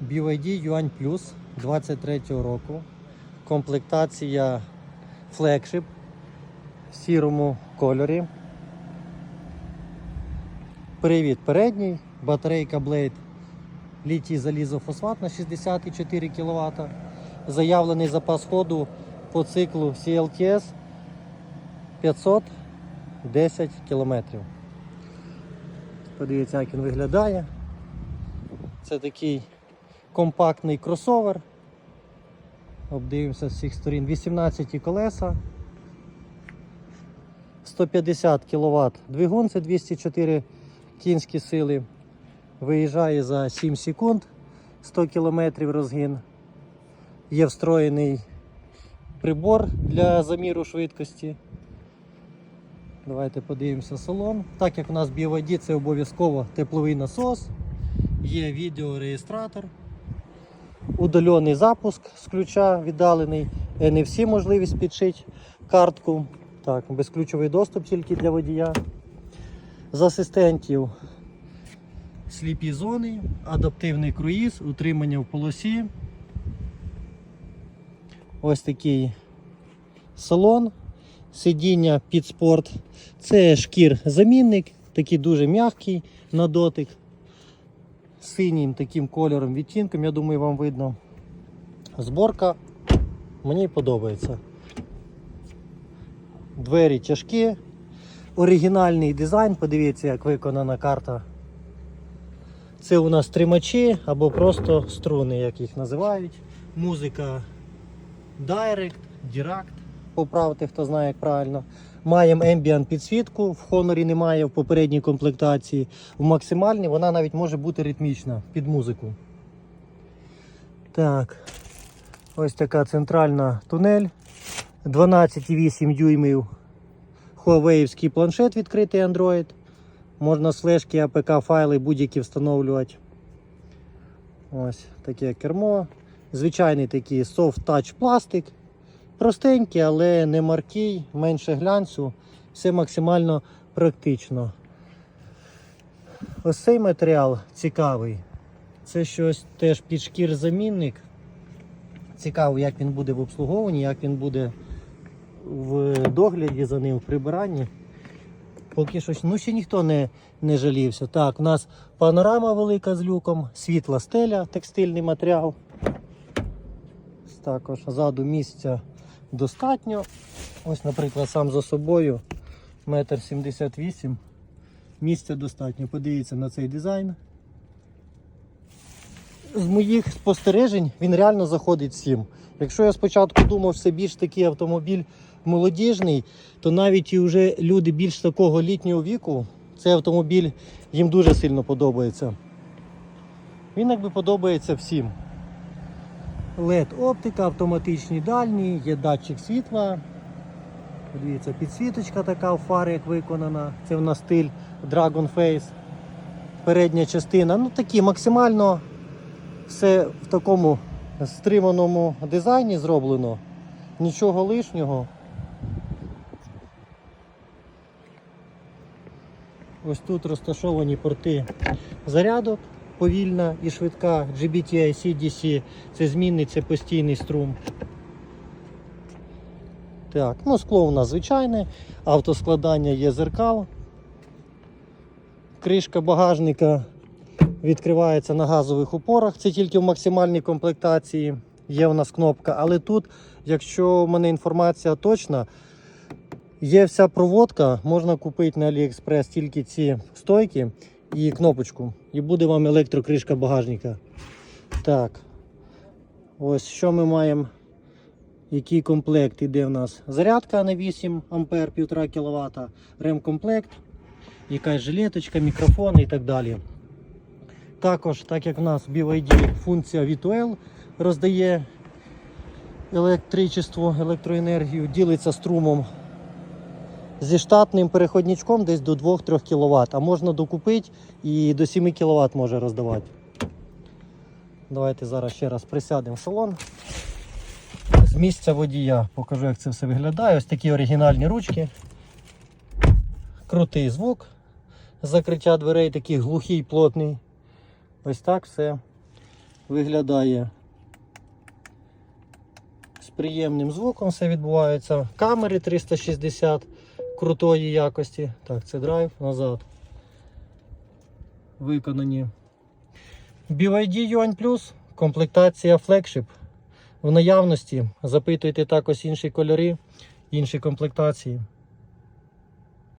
BYD Yuan Plus 23 року. Комплектація флекшип в сірому кольорі. Привід передній, батарейка Blade літій залізофосфат на 64 кВт. Заявлений запас ходу по циклу CLTS 510 км. Подивіться, як він виглядає. Це такий компактний кросовер. Обдивимося з всіх сторін. 18 колеса. 150 кВт двигун, це 204 кінські сили. Виїжджає за 7 секунд 100 км розгін. Є встроєний прибор для заміру швидкості. Давайте подивимося салон. Так як у нас BYD, це обов'язково тепловий насос, є відеореєстратор, удальоний запуск з ключа віддалений, NFC можливість підшити картку. Так, безключовий доступ тільки для водія. З асистентів сліпі зони, адаптивний круїз, утримання в полосі. Ось такий салон, сидіння під спорт. Це шкір замінник, такий дуже м'який на дотик. Синім таким кольором, відтінком, я думаю, вам видно. Зборка мені подобається. Двері тяжкі, оригінальний дизайн, подивіться, як виконана карта. Це у нас тримачі або просто струни, як їх називають. Музика Direct, Direct, поправте, хто знає, як правильно. Маємо Ambient підсвітку, в Honor немає в попередній комплектації. В максимальній вона навіть може бути ритмічна під музику. Так, ось така центральна тунель. 12,8 дюймів. Huawei планшет відкритий Android. Можна з флешки APK файли будь-які встановлювати. Ось таке кермо. Звичайний такий soft touch пластик. Простенький, але не маркий, менше глянцю. Все максимально практично. Ось цей матеріал цікавий. Це щось теж під шкір замінник. Цікаво, як він буде в обслуговуванні, як він буде в догляді за ним, в прибиранні. Поки що ну ще ніхто не, не жалівся. Так, у нас панорама велика з люком, світла стеля, текстильний матеріал. Також ззаду місця достатньо. Ось, наприклад, сам за собою метр сімдесят вісім. Місця достатньо. Подивіться на цей дизайн. З моїх спостережень він реально заходить всім. Якщо я спочатку думав, що це більш такий автомобіль молодіжний, то навіть і вже люди більш такого літнього віку, цей автомобіль їм дуже сильно подобається. Він якби подобається всім. LED оптика, автоматичні дальні, є датчик світла. Подивіться, підсвіточка така у фари, як виконана. Це в нас стиль Dragon Face. Передня частина. Ну такі максимально все в такому стриманому дизайні зроблено. Нічого лишнього. Ось тут розташовані порти зарядок, повільна і швидка GBTI CDC, це змінний, це постійний струм. Так, ну скло у нас звичайне, автоскладання є зеркал. Кришка багажника відкривається на газових опорах, це тільки в максимальній комплектації. Є у нас кнопка, але тут, якщо в мене інформація точна, є вся проводка, можна купити на AliExpress тільки ці стойки і кнопочку. І буде вам електрокришка багажника. Так. Ось що ми маємо. Який комплект іде в нас? Зарядка на 8 А 1,5 кВт, ремкомплект, якась жилеточка, мікрофон і так далі. Також, так як в нас BYD функція V2L роздає електричество, електроенергію, ділиться струмом зі штатним переходничком десь до 2-3 кВт, а можна докупити і до 7 кВт може роздавати. Давайте зараз ще раз присядемо в салон. З місця водія покажу, як це все виглядає. Ось такі оригінальні ручки. Крутий звук. Закриття дверей такий глухий, плотний. Ось так все виглядає з приємним звуком все відбувається. Камери 360 крутої якості. Так, це драйв назад. Виконані. BYD Yuan Plus, комплектація Flagship. В наявності запитуйте також інші кольори, інші комплектації.